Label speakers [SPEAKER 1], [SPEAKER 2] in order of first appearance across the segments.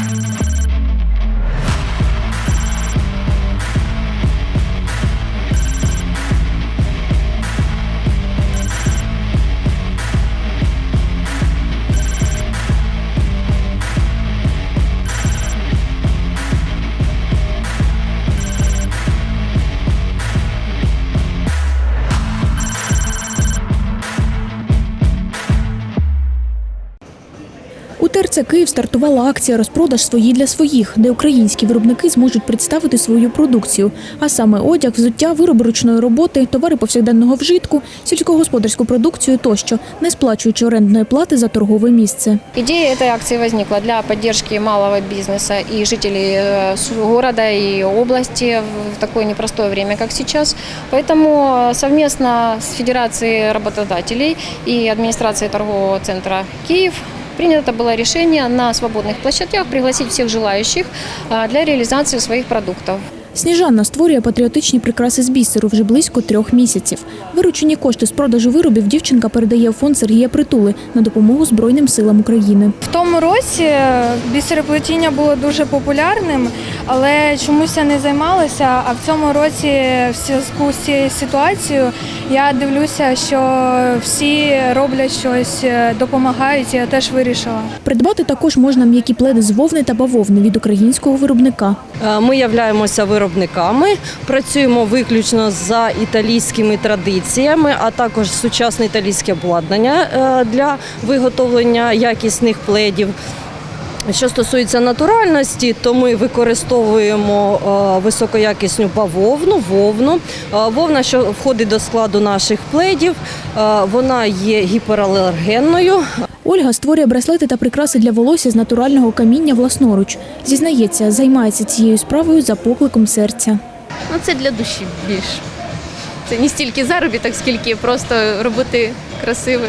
[SPEAKER 1] У ТРЦ Київ стартувала акція розпродаж свої для своїх, де українські виробники зможуть представити свою продукцію, а саме одяг, взуття, вироби ручної роботи, товари повсякденного вжитку, сільськогосподарську продукцію тощо, не сплачуючи орендної плати за торгове місце.
[SPEAKER 2] Идея этой акции возникла для поддержки малого бизнеса и жителей э, с- города и области в такое непростое время, как сейчас. Поэтому э, совместно с Федерацией работодателей и администрацией торгового центра «Киев» принято было решение на свободных площадках пригласить всех желающих э, для реализации своих продуктов.
[SPEAKER 1] Сніжанна створює патріотичні прикраси з бісеру вже близько трьох місяців. Виручені кошти з продажу виробів дівчинка передає у фонд Сергія Притули на допомогу Збройним силам України.
[SPEAKER 3] В тому році бісероплетіння було дуже популярним, але чомусь я не займалася. А в цьому році, в зв'язку з цією ситуацією, я дивлюся, що всі роблять щось, е, допомагають. Я теж вирішила.
[SPEAKER 1] Придбати також можна м'які пледи з вовни та бавовни від українського виробника.
[SPEAKER 4] Е, Ми являємося виробниками, працюємо виключно за італійськими традиціями, а також сучасне італійське обладнання е, для виготовлення якісних пледів. Що стосується натуральності, то ми використовуємо е, високоякісну бавовну, вовну. Е, Вовна, що входить до складу наших пледів, вона є гіпералергенною,
[SPEAKER 1] Ольга створює браслети та прикраси для волосся з натурального каміння власноруч. Зізнається, займається цією справою за покликом серця.
[SPEAKER 5] Ну, це для душі більш. Це не стільки заробіток, скільки просто робити красиве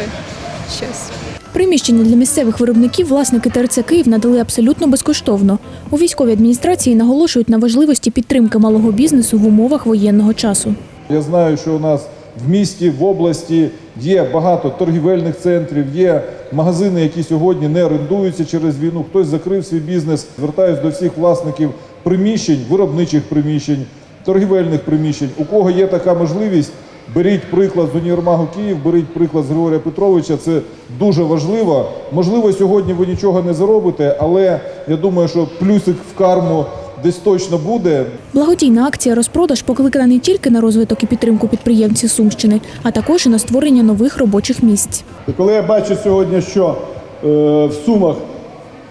[SPEAKER 5] щось.
[SPEAKER 1] Приміщення для місцевих виробників власники ТРЦ Київ надали абсолютно безкоштовно. У військовій адміністрації наголошують на важливості підтримки малого бізнесу в умовах воєнного часу.
[SPEAKER 6] Я знаю, що у нас в місті, в області є багато торгівельних центрів, є магазини, які сьогодні не орендуються через війну. Хтось закрив свій бізнес. Звертаюсь до всіх власників приміщень, виробничих приміщень, торгівельних приміщень. У кого є така можливість, беріть приклад з універмагу Київ, беріть приклад з Григорія Петровича. Це дуже важливо. Можливо, сьогодні ви нічого не заробите, але я думаю, що плюсик в карму десь точно буде.
[SPEAKER 1] Благодійна акція розпродаж покликана не тільки на розвиток і підтримку підприємців Сумщини, а також і на створення нових робочих місць.
[SPEAKER 7] І коли я бачу сьогодні, що е, в Сумах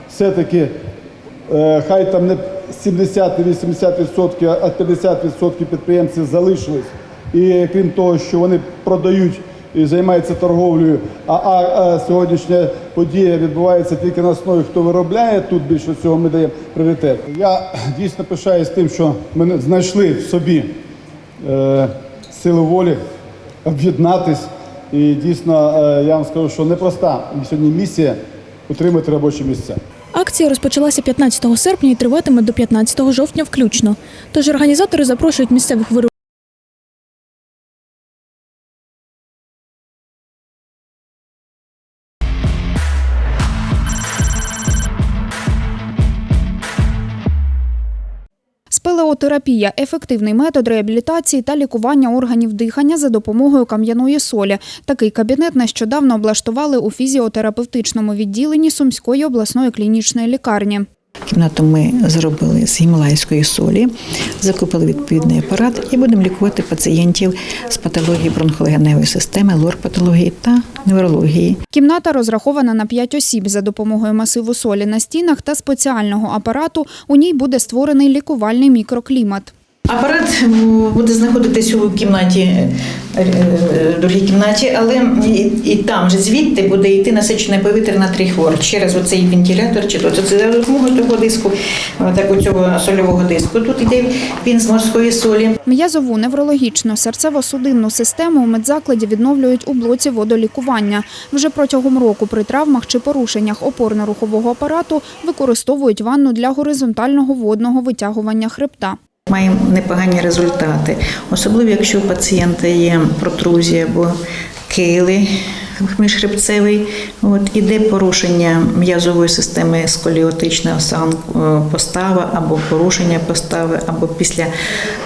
[SPEAKER 7] все-таки е, хай там не 70-80%, а 50% підприємців залишились, і крім того, що вони продають і займаються торговлею, а, а, а сьогоднішня подія відбувається тільки на основі, хто виробляє, тут більше всього ми даємо пріоритет. Я дійсно пишаюсь тим, що ми знайшли в собі е, сили волі об'єднатись. І дійсно, е, я вам скажу, що непроста сьогодні місія утримати робочі місця.
[SPEAKER 1] Акція розпочалася 15 серпня і триватиме до 15 жовтня включно. Тож організатори запрошують місцевих виробників
[SPEAKER 8] Спелеотерапія ефективний метод реабілітації та лікування органів дихання за допомогою кам'яної солі. Такий кабінет нещодавно облаштували у фізіотерапевтичному відділенні Сумської обласної клінічної лікарні.
[SPEAKER 9] Кімнату ми зробили з гімалайської солі, закупили відповідний апарат і будемо лікувати пацієнтів з патології бронхолегеневої системи, лор-патології та неврології.
[SPEAKER 8] Кімната розрахована на 5 осіб за допомогою масиву солі на стінах та спеціального апарату. У ній буде створений лікувальний мікроклімат.
[SPEAKER 9] Апарат буде знаходитись у кімнаті, е, е, другій кімнаті, але і, і там же звідти буде йти насичене повітря на трихвор через оцей вентилятор, чи то це за допомогою того диску, е, так у цього сольового диску. Тут йде він з морської солі.
[SPEAKER 8] М'язову, неврологічну, серцево-судинну систему у медзакладі відновлюють у блоці водолікування. Вже протягом року при травмах чи порушеннях опорно-рухового апарату використовують ванну для горизонтального водного витягування хребта.
[SPEAKER 9] Маємо непогані результати, особливо якщо у пацієнта є протрузія або кили міжхребцевий. От, іде порушення м'язової системи сколіотична е, постава або порушення постави, або після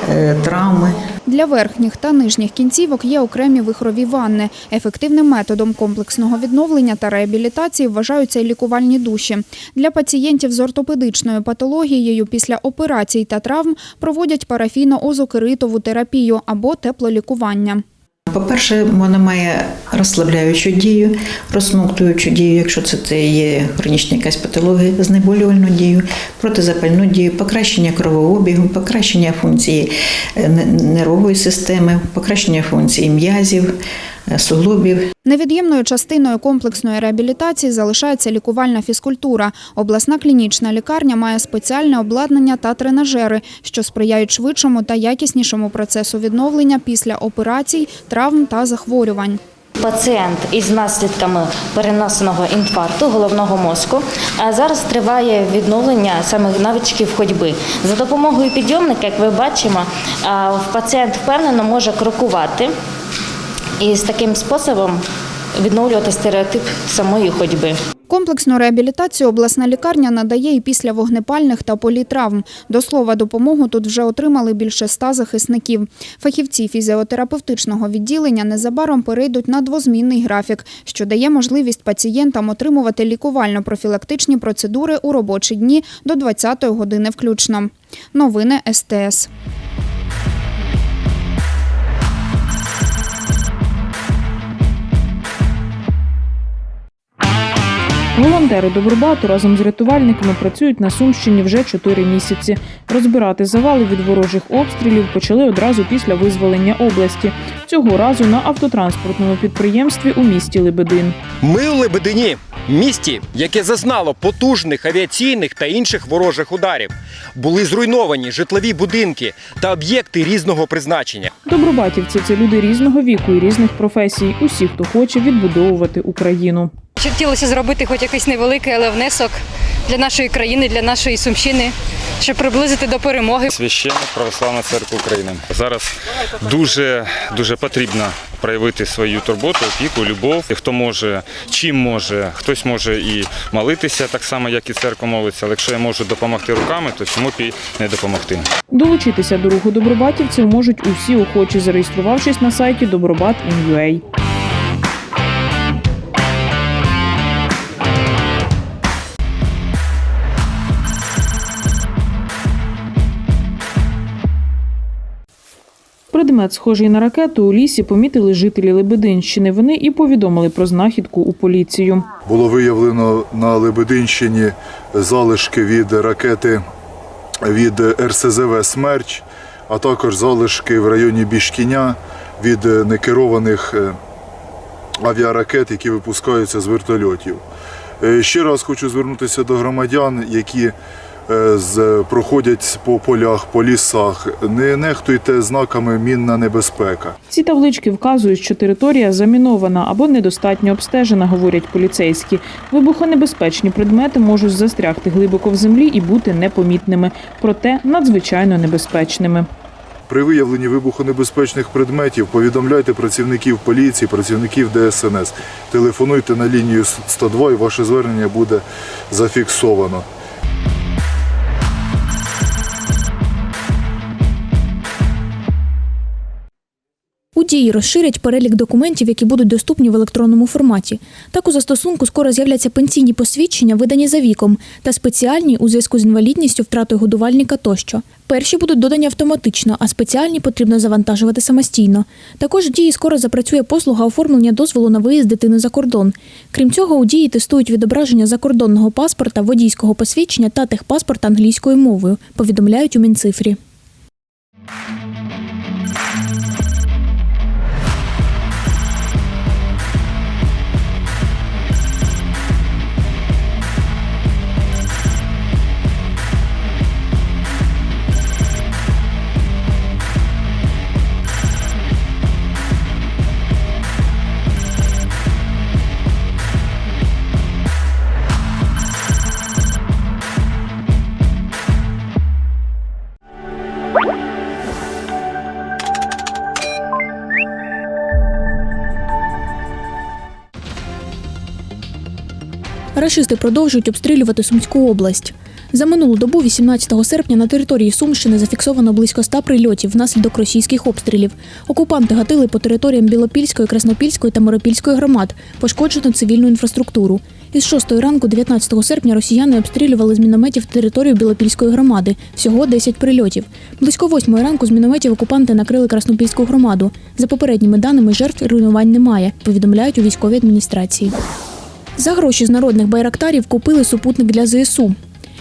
[SPEAKER 9] е, травми.
[SPEAKER 8] Для верхніх та нижніх кінцівок є окремі вихрові ванни. Ефективним методом комплексного відновлення та реабілітації вважаються й лікувальні душі. Для пацієнтів з ортопедичною патологією після операцій та травм проводять парафіно-озокеритову терапію або теплолікування.
[SPEAKER 9] По-перше, вона має розслабляючу дію, розсмоктуючу дію, якщо це, є хронічна якась патологія, знеболювальну дію, протизапальну дію, покращення кровообігу, покращення функції е, нервової системи, покращення функції м'язів, суглобів.
[SPEAKER 8] Невід'ємною частиною комплексної реабілітації залишається лікувальна фізкультура. Обласна клінічна лікарня має спеціальне обладнання та тренажери, що сприяють швидшому та якіснішому процесу відновлення після операцій, травм та захворювань.
[SPEAKER 10] Пацієнт із наслідками перенесеного інфаркту головного мозку. А зараз триває відновлення саме навичків ходьби. За допомогою підйомника, як ви бачимо, пацієнт впевнено може крокувати і з таким способом відновлювати стереотип самої ходьби.
[SPEAKER 8] Комплексну реабілітацію обласна лікарня надає і після вогнепальних та політравм. До слова, допомогу тут вже отримали більше ста захисників. Фахівці фізіотерапевтичного відділення незабаром перейдуть на двозмінний графік, що дає можливість пацієнтам отримувати лікувально-профілактичні процедури у робочі дні до 20-ї години включно. Новини СТС.
[SPEAKER 11] Волонтери Добробату разом з рятувальниками працюють на Сумщині вже чотири місяці. Розбирати завали від ворожих обстрілів почали одразу після визволення області. Цього разу на автотранспортному підприємстві у місті Лебедин.
[SPEAKER 12] Ми у Лебедині, місті, яке зазнало потужних авіаційних та інших ворожих ударів. Були зруйновані житлові будинки та об'єкти різного призначення.
[SPEAKER 11] Добробатівці це люди різного віку і різних професій. Усі, хто хоче відбудовувати Україну.
[SPEAKER 13] Хотілося зробити хоч якийсь невеликий, але внесок для нашої країни, для нашої сумщини, щоб приблизити до перемоги.
[SPEAKER 14] Священник Православна церква України. Зараз дуже дуже потрібно проявити свою турботу, опіку, любов. Хто може, чим може, хтось може і молитися так само, як і церква молиться. Але якщо я можу допомогти руками, то чому б і не допомогти?
[SPEAKER 11] Долучитися до руху добробатівців можуть усі охочі, зареєструвавшись на сайті добробат.in.ua. Предмет, схожий на ракету, у лісі помітили жителі Лебединщини. Вони і повідомили про знахідку у поліцію.
[SPEAKER 15] Було виявлено на Лебединщині залишки від ракети від РСЗВ Смерч, а також залишки в районі Бішкіня від некерованих е, авіаракет, які випускаються з вертольотів. Е, Ще раз хочу звернутися до громадян, які проходять по полях, по лісах. Не нехтуйте знаками мінна небезпека.
[SPEAKER 11] Ці таблички вказують, що територія замінована або недостатньо обстежена, говорять поліцейські. Вибухонебезпечні предмети можуть застрягти глибоко в землі і бути непомітними, проте надзвичайно небезпечними.
[SPEAKER 15] При виявленні вибухонебезпечних предметів повідомляйте працівників поліції, працівників ДСНС. Телефонуйте на лінію 102 і ваше звернення буде зафіксовано.
[SPEAKER 1] У дії розширять перелік документів, які будуть доступні в електронному форматі. Так у застосунку скоро з'являться пенсійні посвідчення, видані за віком, та спеціальні у зв'язку з інвалідністю, втратою годувальника тощо. Перші будуть додані автоматично, а спеціальні потрібно завантажувати самостійно. Також в дії скоро запрацює послуга оформлення дозволу на виїзд дитини за кордон. Крім цього, у дії тестують відображення закордонного паспорта, водійського посвідчення та техпаспорта англійською мовою. Повідомляють у Мінцифрі. Рашисти продовжують обстрілювати Сумську область. За минулу добу, 18 серпня, на території Сумщини зафіксовано близько 100 прильотів внаслідок російських обстрілів. Окупанти гатили по територіям Білопільської, Краснопільської та Моропільської громад, пошкоджено цивільну інфраструктуру. Із 6 ранку 19 серпня росіяни обстрілювали з мінометів територію Білопільської громади. Всього 10 прильотів. Близько 8 ранку з мінометів окупанти накрили Краснопільську громаду. За попередніми даними, жертв руйнувань немає, повідомляють у військовій адміністрації. За гроші з народних байрактарів купили супутник для ЗСУ.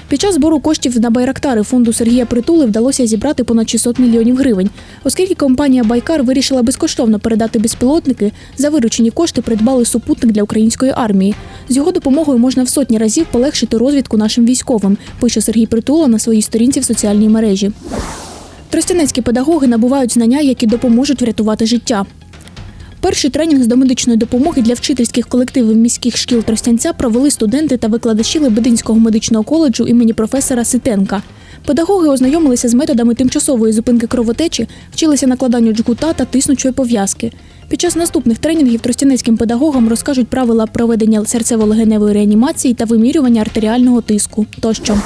[SPEAKER 1] Під час збору коштів на байрактари фонду Сергія Притули вдалося зібрати понад 600 мільйонів гривень. Оскільки компанія Байкар вирішила безкоштовно передати безпілотники, за виручені кошти придбали супутник для української армії. З його допомогою можна в сотні разів полегшити розвідку нашим військовим, пише Сергій Притула на своїй сторінці в соціальній мережі. Тростянецькі педагоги набувають знання, які допоможуть врятувати життя. Перший тренінг з домедичної допомоги для вчительських колективів міських шкіл Тростянця провели студенти та викладачі Лебединського медичного коледжу імені професора Ситенка. Педагоги ознайомилися з методами тимчасової зупинки кровотечі, вчилися накладанню джгута та тиснучої пов'язки. Під час наступних тренінгів тростянецьким педагогам розкажуть правила проведення серцево-легеневої реанімації та вимірювання артеріального тиску тощо.